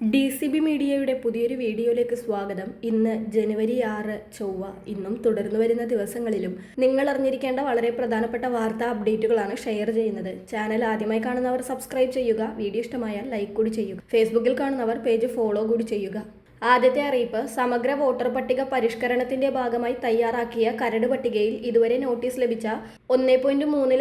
D C B മീഡിയയുടെ പുതിയൊരു വീഡിയോയിലേക്ക് സ്വാഗതം. ഇന്ന് ജനുവരി ആറ് ചൊവ്വ ഇന്നും തുടർന്നു വരുന്ന ദിവസങ്ങളിലും നിങ്ങൾ അറിഞ്ഞിരിക്കേണ്ട വളരെ പ്രധാനപ്പെട്ട വാർത്താ അപ്ഡേറ്റുകളാണ് ഷെയർ ചെയ്യുന്നത്. ചാനൽ ആദ്യമായി കാണുന്നവർ സബ്സ്ക്രൈബ് ചെയ്യുക വീഡിയോ ഇഷ്ടമായാൽ ലൈക്ക് കൂടി ചെയ്യുക. ഫേസ്ബുക്കിൽ കാണുന്നവർ പേജ് ഫോളോ കൂടി ചെയ്യുക. ആദ്യത്തെ അറിയിപ്പ് സമഗ്ര വോട്ടർ പട്ടിക പരിഷ്കരണത്തിന്റെ ഭാഗമായി തയ്യാറാക്കിയ കരട് പട്ടികയിൽ ഇതുവരെ നോട്ടീസ് ലഭിച്ച ഒന്നേ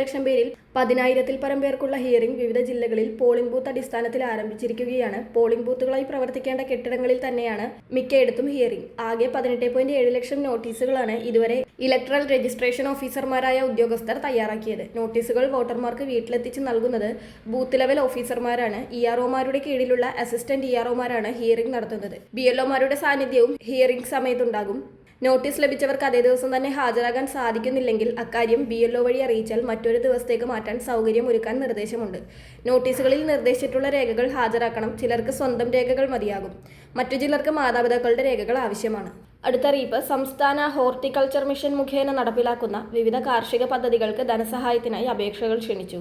ലക്ഷം പേരിൽ പതിനായിരത്തിൽ പരം പേർക്കുള്ള ഹിയറിംഗ് വിവിധ ജില്ലകളിൽ പോളിംഗ് ബൂത്ത് അടിസ്ഥാനത്തിൽ ആരംഭിച്ചിരിക്കുകയാണ്. പോളിംഗ് ബൂത്തുകളായി പ്രവർത്തിക്കേണ്ട കെട്ടിടങ്ങളിൽ തന്നെയാണ് മിക്കയിടത്തും ഹിയറിംഗ് ആകെ പതിനെട്ട് പോയിന്റ് ഏഴ് ലക്ഷം നോട്ടീസുകളാണ് ഇതുവരെ ഇലക്ട്രൽ രജിസ്ട്രേഷൻ ഓഫീസർമാരായ ഉദ്യോഗസ്ഥർ തയ്യാറാക്കിയത്. നോട്ടീസുകൾ വോട്ടർമാർക്ക് വീട്ടിലെത്തിച്ച് നൽകുന്നത് ബൂത്ത് ലെവൽ ഓഫീസർമാരാണ് ഇ ആർ ഒമാരുടെ കീഴിലുള്ള അസിസ്റ്റന്റ് ഇ ആർ ഒമാരാണ് ഹിയറിംഗ് നടത്തുന്നത്. ബി എൽ ഒമാരുടെ സാന്നിധ്യവും ഹിയറിംഗ് സമയത്തുണ്ടാകും. നോട്ടീസ് ലഭിച്ചവർക്ക് അതേ ദിവസം തന്നെ ഹാജരാകാൻ സാധിക്കുന്നില്ലെങ്കിൽ അക്കാര്യം ബി വഴി അറിയിച്ചാൽ മറ്റൊരു ദിവസത്തേക്ക് മാറ്റാൻ സൗകര്യം ഒരുക്കാൻ നിർദ്ദേശമുണ്ട്. നോട്ടീസുകളിൽ നിർദ്ദേശിച്ചിട്ടുള്ള രേഖകൾ ഹാജരാക്കണം. ചിലർക്ക് സ്വന്തം രേഖകൾ മതിയാകും. മറ്റു ചിലർക്ക് മാതാപിതാക്കളുടെ രേഖകൾ ആവശ്യമാണ്. അടുത്തറിയിപ്പ് സംസ്ഥാന ഹോർട്ടിക്കൾച്ചർ മിഷൻ മുഖേന നടപ്പിലാക്കുന്ന വിവിധ കാർഷിക പദ്ധതികൾക്ക് ധനസഹായത്തിനായി അപേക്ഷകൾ ക്ഷണിച്ചു.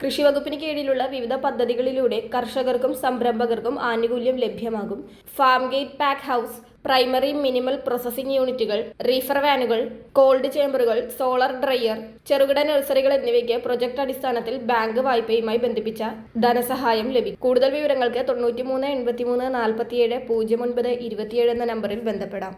കൃഷി വകുപ്പിന് കീഴിലുള്ള വിവിധ പദ്ധതികളിലൂടെ കർഷകർക്കും സംരംഭകർക്കും ആനുകൂല്യം ലഭ്യമാകും. Farm gate pack house primary minimal processing യൂണിറ്റുകൾ റീഫർ വാനുകൾ കോൾഡ് ചേമ്പറുകൾ സോളാർ ഡ്രയർ ചെറുകിട നഴ്സറികൾ എന്നിവയ്ക്ക് പ്രൊജക്ട് അടിസ്ഥാനത്തിൽ ബാങ്ക് വായ്പയുമായി ബന്ധിപ്പിച്ച ധനസഹായം ലഭിക്കും കൂടുതൽ വിവരങ്ങൾക്ക് തൊണ്ണൂറ്റിമൂന്ന് എൺപത്തിമൂന്ന് നാൽപ്പത്തിയേഴ് പൂജ്യം ഒൻപത് ഇരുപത്തിയേഴ് എന്ന നമ്പറിൽ ബന്ധപ്പെടാം.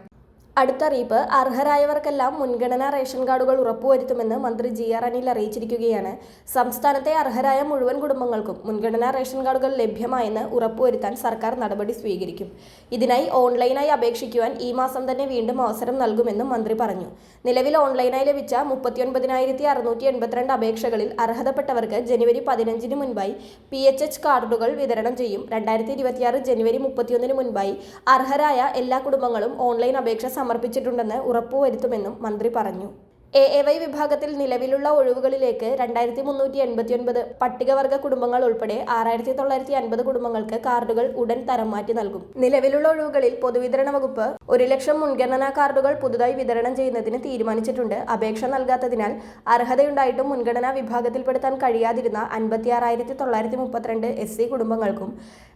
അടുത്ത അറിയിപ്പ് അർഹരായവർക്കെല്ലാം മുൻഗണനാ റേഷൻ കാർഡുകൾ ഉറപ്പുവരുത്തുമെന്ന് മന്ത്രി ജി ആർ അനിൽ അറിയിച്ചിരിക്കുകയാണ്. സംസ്ഥാനത്തെ അർഹരായ മുഴുവൻ കുടുംബങ്ങൾക്കും മുൻഗണനാ റേഷൻ കാർഡുകൾ ലഭ്യമായെന്ന് ഉറപ്പുവരുത്താൻ സർക്കാർ നടപടി സ്വീകരിക്കും. ഇതിനായി ഓൺലൈനായി അപേക്ഷിക്കുവാൻ ഈ മാസം തന്നെ വീണ്ടും അവസരം നൽകുമെന്നും മന്ത്രി പറഞ്ഞു. നിലവിൽ ഓൺലൈനായി ലഭിച്ച മുപ്പത്തിയൊൻപതിനായിരത്തി അറുന്നൂറ്റി എൺപത്തിരണ്ട് അപേക്ഷകളിൽ അർഹതപ്പെട്ടവർക്ക് ജനുവരി പതിനഞ്ചിന് മുൻപായി പി എച്ച് എച്ച് കാർഡുകൾ വിതരണം ചെയ്യും. രണ്ടായിരത്തി ഇരുപത്തിയാറ് ജനുവരി മുപ്പത്തിയൊന്നിന് മുൻപായി അർഹരായ എല്ലാ കുടുംബങ്ങളും ഓൺലൈൻ അപേക്ഷ സമർപ്പിച്ചിട്ടുണ്ടെന്ന് ഉറപ്പുവരുത്തുമെന്നും മന്ത്രി പറഞ്ഞു. എ എ വൈ വിഭാഗത്തിൽ നിലവിലുള്ള ഒഴിവുകളിലേക്ക് രണ്ടായിരത്തി മുന്നൂറ്റി എൺപത്തിയൊൻപത് പട്ടികവർഗ കുടുംബങ്ങൾ ഉൾപ്പെടെ ആറായിരത്തി തൊള്ളായിരത്തി അൻപത് കുടുംബങ്ങൾക്ക് കാർഡുകൾ ഉടൻ തരം മാറ്റി നൽകും. നിലവിലുള്ള ഒഴിവുകളിൽ പൊതുവിതരണ വകുപ്പ് ഒരു ലക്ഷം മുൻഗണനാ കാർഡുകൾ പുതുതായി വിതരണം ചെയ്യുന്നതിന് തീരുമാനിച്ചിട്ടുണ്ട്. അപേക്ഷ നൽകാത്തതിനാൽ അർഹതയുണ്ടായിട്ടും മുൻഗണനാ വിഭാഗത്തിൽപ്പെടുത്താൻ കഴിയാതിരുന്ന അൻപത്തിയാറായിരത്തി തൊള്ളായിരത്തി മുപ്പത്തിരണ്ട് എസ് സി കുടുംബങ്ങൾക്കും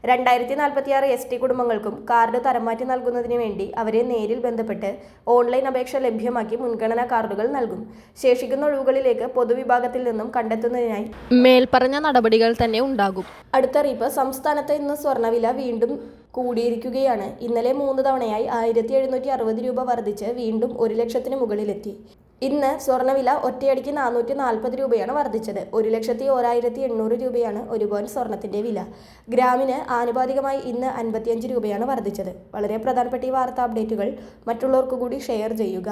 രണ്ടായിരത്തി നാൽപ്പത്തിയാറ് എസ് ടി കുടുംബങ്ങൾക്കും കാർഡ് തരം മാറ്റി നൽകുന്നതിന് വേണ്ടി അവരെ നേരിൽ ബന്ധപ്പെട്ട് ഓൺലൈൻ അപേക്ഷ ലഭ്യമാക്കി മുൻഗണനാ കാർഡുകൾ നൽകും. ശേഷിക്കുന്ന ഒഴിവുകളിലേക്ക് പൊതുവിഭാഗത്തിൽ നിന്നും കണ്ടെത്തുന്നതിനായി മേൽപ്പറഞ്ഞ നടപടികൾ തന്നെ ഉണ്ടാകും. അടുത്തറിയിപ്പ് സംസ്ഥാനത്ത് ഇന്ന് സ്വർണവില വീണ്ടും കൂടിയിരിക്കുകയാണ്. ഇന്നലെ മൂന്ന് തവണയായി ആയിരത്തി എഴുന്നൂറ്റി അറുപത് രൂപ വർദ്ധിച്ച് വീണ്ടും ഒരു ലക്ഷത്തിന് മുകളിലെത്തി. ഇന്ന് സ്വർണവില ഒറ്റയടിക്ക് നാനൂറ്റി നാൽപ്പത് രൂപയാണ് വർദ്ധിച്ചത്. ഒരു ലക്ഷത്തി ഓരായിരത്തി എണ്ണൂറ് രൂപയാണ് ഒരു പവൻ സ്വർണത്തിന്റെ വില. ഗ്രാമിന് ആനുപാതികമായി ഇന്ന് അൻപത്തിയഞ്ച് രൂപയാണ് വർദ്ധിച്ചത്. വളരെ പ്രധാനപ്പെട്ട ഈ വാർത്താ അപ്ഡേറ്റുകൾ മറ്റുള്ളവർക്ക് കൂടി ഷെയർ ചെയ്യുക.